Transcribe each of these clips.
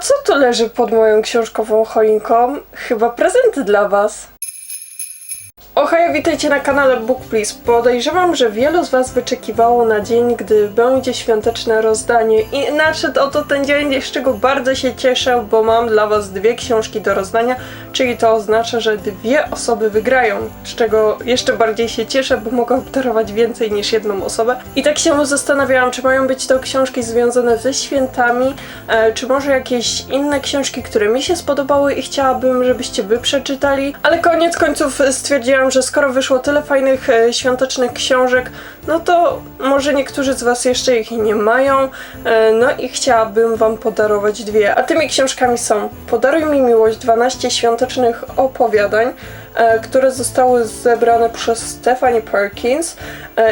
co tu leży pod moją książkową choinką? Chyba prezenty dla was. Ohaj, witajcie na kanale Book Please. Podejrzewam, że wielu z Was wyczekiwało na dzień, gdy będzie świąteczne rozdanie i nadszedł oto ten dzień, z czego bardzo się cieszę, bo mam dla Was dwie książki do rozdania, czyli to oznacza, że dwie osoby wygrają, z czego jeszcze bardziej się cieszę, bo mogę obdarować więcej niż jedną osobę. I tak się zastanawiałam, czy mają być to książki związane ze świętami, e, czy może jakieś inne książki, które mi się spodobały i chciałabym, żebyście Wy przeczytali, ale koniec końców stwierdziłam, że skoro wyszło tyle fajnych e, świątecznych książek, no to może niektórzy z Was jeszcze ich nie mają, e, no i chciałabym Wam podarować dwie. A tymi książkami są Podaruj mi miłość 12 świątecznych opowiadań, e, które zostały zebrane przez Stephanie Perkins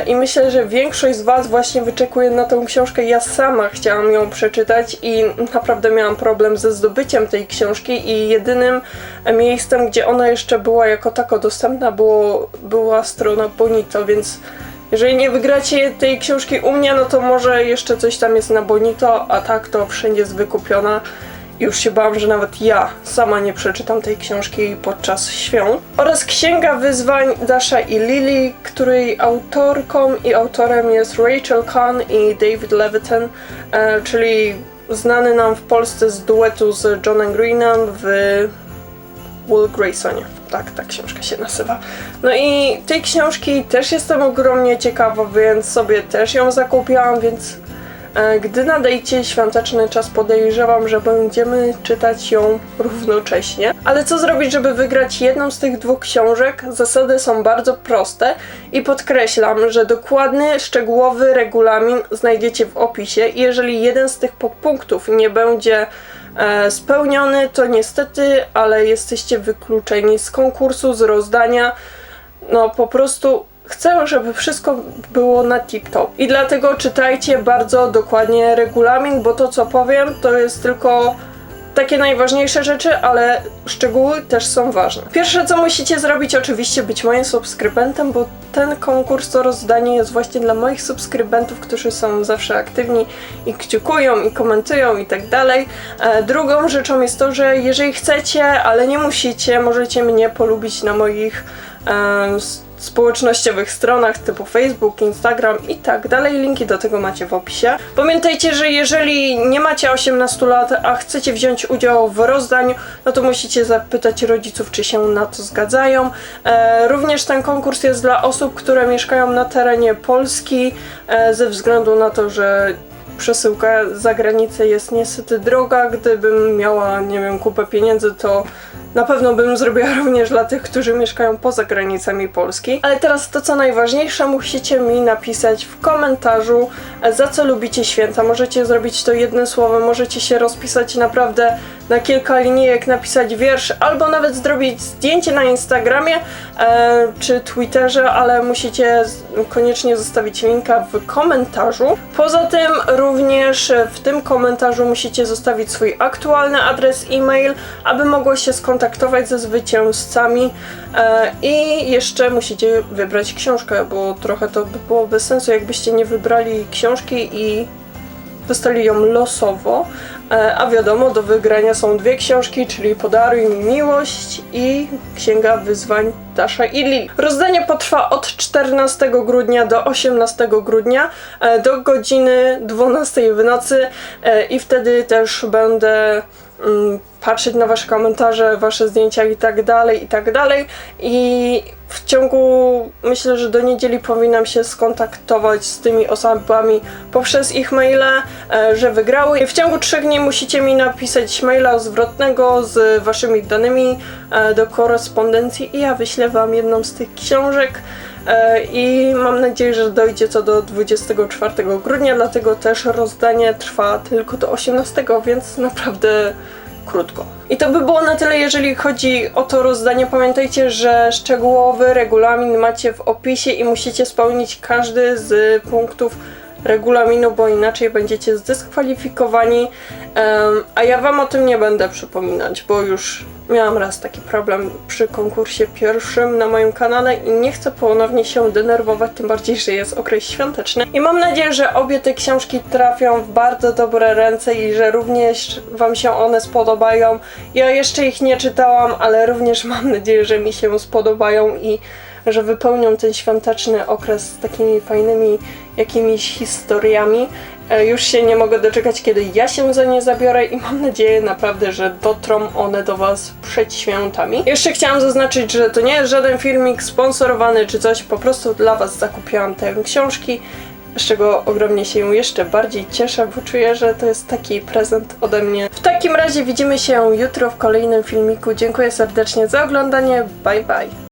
i myślę, że większość z Was właśnie wyczekuje na tę książkę. Ja sama chciałam ją przeczytać i naprawdę miałam problem ze zdobyciem tej książki i jedynym miejscem, gdzie ona jeszcze była jako tako dostępna było, była strona Bonito, więc jeżeli nie wygracie tej książki u mnie, no to może jeszcze coś tam jest na Bonito, a tak to wszędzie jest wykupiona. Już się bałam, że nawet ja sama nie przeczytam tej książki podczas świąt. Oraz Księga Wyzwań Dasha i Lily, której autorką i autorem jest Rachel Kahn i David Levitan, e, czyli znany nam w Polsce z duetu z Johnem Greenem w Will Graysonie. Tak, ta książka się nazywa. No i tej książki też jestem ogromnie ciekawa, więc sobie też ją zakupiłam, więc gdy nadejdzie świąteczny czas, podejrzewam, że będziemy czytać ją równocześnie. Ale co zrobić, żeby wygrać jedną z tych dwóch książek? Zasady są bardzo proste i podkreślam, że dokładny, szczegółowy regulamin znajdziecie w opisie i jeżeli jeden z tych podpunktów nie będzie e, spełniony, to niestety, ale jesteście wykluczeni z konkursu, z rozdania. No po prostu chcę, żeby wszystko było na tip-top. I dlatego czytajcie bardzo dokładnie regulamin, bo to co powiem to jest tylko takie najważniejsze rzeczy, ale szczegóły też są ważne. Pierwsze co musicie zrobić, oczywiście być moim subskrybentem, bo ten konkurs, to rozdanie jest właśnie dla moich subskrybentów, którzy są zawsze aktywni i kciukują i komentują i tak dalej. E, Drugą rzeczą jest to, że jeżeli chcecie, ale nie musicie, możecie mnie polubić na moich e, społecznościowych stronach typu Facebook, Instagram i tak dalej. Linki do tego macie w opisie. Pamiętajcie, że jeżeli nie macie 18 lat, a chcecie wziąć udział w rozdaniu, no to musicie zapytać rodziców, czy się na to zgadzają. E, również ten konkurs jest dla osób, które mieszkają na terenie Polski, e, ze względu na to, że przesyłka za granicę jest niestety droga. Gdybym miała, nie wiem, kupę pieniędzy, to na pewno bym zrobiła również dla tych, którzy mieszkają poza granicami Polski. Ale teraz to, co najważniejsze, musicie mi napisać w komentarzu, za co lubicie święta. Możecie zrobić to jednym słowem, możecie się rozpisać naprawdę na kilka linijek, napisać wiersz, albo nawet zrobić zdjęcie na Instagramie e, czy Twitterze, ale musicie koniecznie zostawić linka w komentarzu. Poza tym również w tym komentarzu musicie zostawić swój aktualny adres e-mail, aby mogło się skontaktować ze zwycięzcami e, i jeszcze musicie wybrać książkę, bo trochę to by było bez sensu, jakbyście nie wybrali książki i dostali ją losowo, e, a wiadomo, do wygrania są dwie książki, czyli Podaruj mi miłość i Księga Wyzwań Dasza i Lili. Rozdanie potrwa od 14 grudnia do 18 grudnia e, do godziny 12 w nocy e, i wtedy też będę mm, patrzeć na wasze komentarze, wasze zdjęcia i tak dalej, i tak dalej i w ciągu, myślę, że do niedzieli powinnam się skontaktować z tymi osobami poprzez ich maile, e, że wygrały. I w ciągu trzech dni musicie mi napisać maila zwrotnego z waszymi danymi e, do korespondencji i ja wyślę wam jedną z tych książek. E, I mam nadzieję, że dojdzie to do 24 grudnia, dlatego też rozdanie trwa tylko do 18, więc naprawdę krótko. I to by było na tyle, jeżeli chodzi o to rozdanie. Pamiętajcie, że szczegółowy regulamin macie w opisie i musicie spełnić każdy z punktów regulaminu, bo inaczej będziecie zdyskwalifikowani. A ja Wam o tym nie będę przypominać, bo już miałam raz taki problem przy konkursie pierwszym na moim kanale i nie chcę ponownie się denerwować, tym bardziej, że jest okres świąteczny. I mam nadzieję, że obie te książki trafią w bardzo dobre ręce i że również Wam się one spodobają. Ja jeszcze ich nie czytałam, ale również mam nadzieję, że mi się spodobają i że wypełnią ten świąteczny okres takimi fajnymi jakimiś historiami. E, Już się nie mogę doczekać, kiedy ja się za nie zabiorę i mam nadzieję naprawdę, że dotrą one do Was przed świętami. Jeszcze chciałam zaznaczyć, że to nie jest żaden filmik sponsorowany czy coś, po prostu dla Was zakupiłam te książki, z czego ogromnie się jeszcze bardziej cieszę, bo czuję, że to jest taki prezent ode mnie. W takim razie widzimy się jutro w kolejnym filmiku. Dziękuję serdecznie za oglądanie. Bye bye.